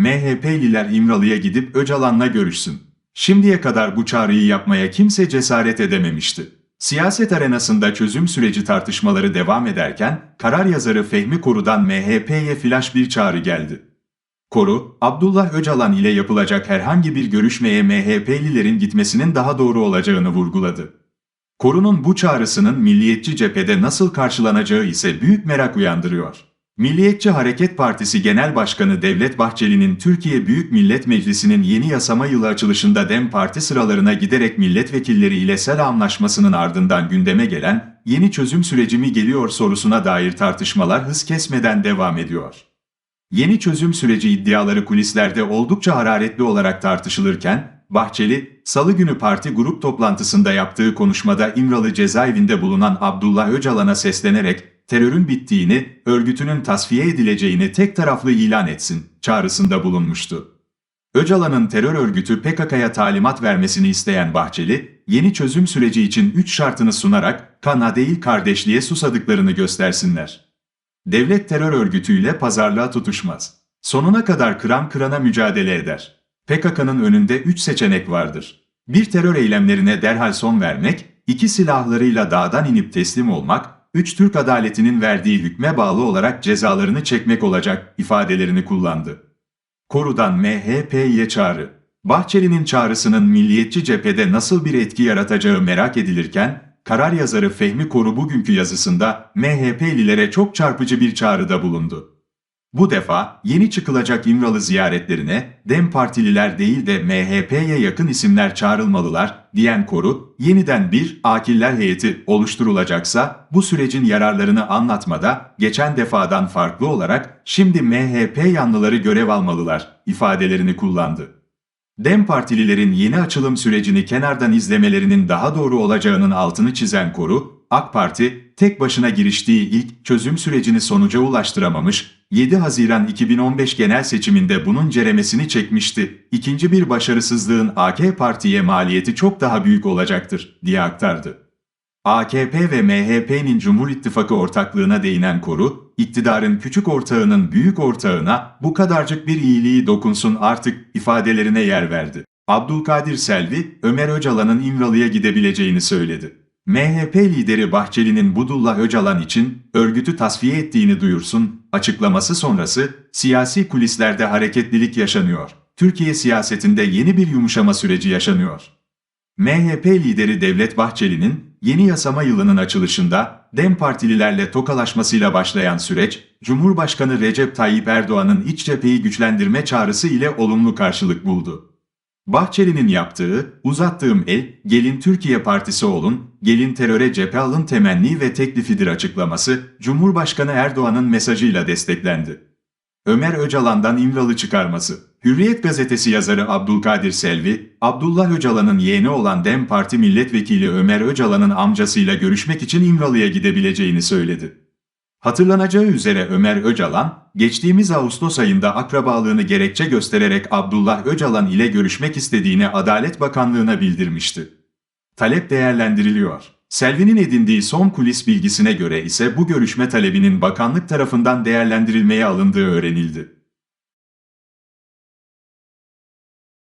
MHP'liler İmralı'ya gidip Öcalan'la görüşsün. Şimdiye kadar bu çağrıyı yapmaya kimse cesaret edememişti. Siyaset arenasında çözüm süreci tartışmaları devam ederken, karar yazarı Fehmi Koru'dan MHP'ye flash bir çağrı geldi. Koru, Abdullah Öcalan ile yapılacak herhangi bir görüşmeye MHP'lilerin gitmesinin daha doğru olacağını vurguladı. Koru'nun bu çağrısının milliyetçi cephede nasıl karşılanacağı ise büyük merak uyandırıyor. Milliyetçi Hareket Partisi Genel Başkanı Devlet Bahçeli'nin Türkiye Büyük Millet Meclisi'nin yeni yasama yılı açılışında DEM Parti sıralarına giderek milletvekilleri ile selamlaşmasının ardından gündeme gelen yeni çözüm süreci mi geliyor sorusuna dair tartışmalar hız kesmeden devam ediyor. Yeni çözüm süreci iddiaları kulislerde oldukça hararetli olarak tartışılırken, Bahçeli, Salı günü parti grup toplantısında yaptığı konuşmada İmralı cezaevinde bulunan Abdullah Öcalan'a seslenerek terörün bittiğini, örgütünün tasfiye edileceğini tek taraflı ilan etsin çağrısında bulunmuştu. Öcalan'ın terör örgütü PKK'ya talimat vermesini isteyen Bahçeli, yeni çözüm süreci için üç şartını sunarak kana değil kardeşliğe susadıklarını göstersinler. Devlet terör örgütüyle pazarlığa tutuşmaz. Sonuna kadar kıran kırana mücadele eder. PKK'nın önünde üç seçenek vardır. Bir terör eylemlerine derhal son vermek, iki silahlarıyla dağdan inip teslim olmak, üç Türk adaletinin verdiği hükme bağlı olarak cezalarını çekmek olacak ifadelerini kullandı. Koru'dan MHP'ye çağrı. Bahçeli'nin çağrısının milliyetçi cephede nasıl bir etki yaratacağı merak edilirken, karar yazarı Fehmi Koru bugünkü yazısında MHP'lilere çok çarpıcı bir çağrıda bulundu. Bu defa yeni çıkılacak İmralı ziyaretlerine DEM Partililer değil de MHP'ye yakın isimler çağrılmalılar diyen Koru, yeniden bir akiller heyeti oluşturulacaksa bu sürecin yararlarını anlatmada geçen defadan farklı olarak şimdi MHP yanlıları görev almalılar ifadelerini kullandı. DEM Partililerin yeni açılım sürecini kenardan izlemelerinin daha doğru olacağının altını çizen Koru, AK Parti tek başına giriştiği ilk çözüm sürecini sonuca ulaştıramamış, 7 Haziran 2015 genel seçiminde bunun ceremesini çekmişti. İkinci bir başarısızlığın AK Parti'ye maliyeti çok daha büyük olacaktır, diye aktardı. AKP ve MHP'nin Cumhur İttifakı ortaklığına değinen Koru, iktidarın küçük ortağının büyük ortağına bu kadarcık bir iyiliği dokunsun artık ifadelerine yer verdi. Abdülkadir Selvi, Ömer Öcalan'ın İmralı'ya gidebileceğini söyledi. MHP lideri Bahçeli'nin Budullah Öcalan için örgütü tasfiye ettiğini duyursun açıklaması sonrası siyasi kulislerde hareketlilik yaşanıyor. Türkiye siyasetinde yeni bir yumuşama süreci yaşanıyor. MHP lideri Devlet Bahçeli'nin yeni yasama yılının açılışında DEM partililerle tokalaşmasıyla başlayan süreç, Cumhurbaşkanı Recep Tayyip Erdoğan'ın iç cepheyi güçlendirme çağrısı ile olumlu karşılık buldu. Bahçeli'nin yaptığı, uzattığım el, gelin Türkiye Partisi olun, gelin teröre cephe alın temenni ve teklifidir açıklaması, Cumhurbaşkanı Erdoğan'ın mesajıyla desteklendi. Ömer Öcalan'dan İmralı çıkarması. Hürriyet gazetesi yazarı Abdülkadir Selvi, Abdullah Öcalan'ın yeğeni olan DEM Parti milletvekili Ömer Öcalan'ın amcasıyla görüşmek için İmralı'ya gidebileceğini söyledi. Hatırlanacağı üzere Ömer Öcalan, geçtiğimiz Ağustos ayında akrabalığını gerekçe göstererek Abdullah Öcalan ile görüşmek istediğini Adalet Bakanlığı'na bildirmişti. Talep değerlendiriliyor. Selvi'nin edindiği son kulis bilgisine göre ise bu görüşme talebinin bakanlık tarafından değerlendirilmeye alındığı öğrenildi.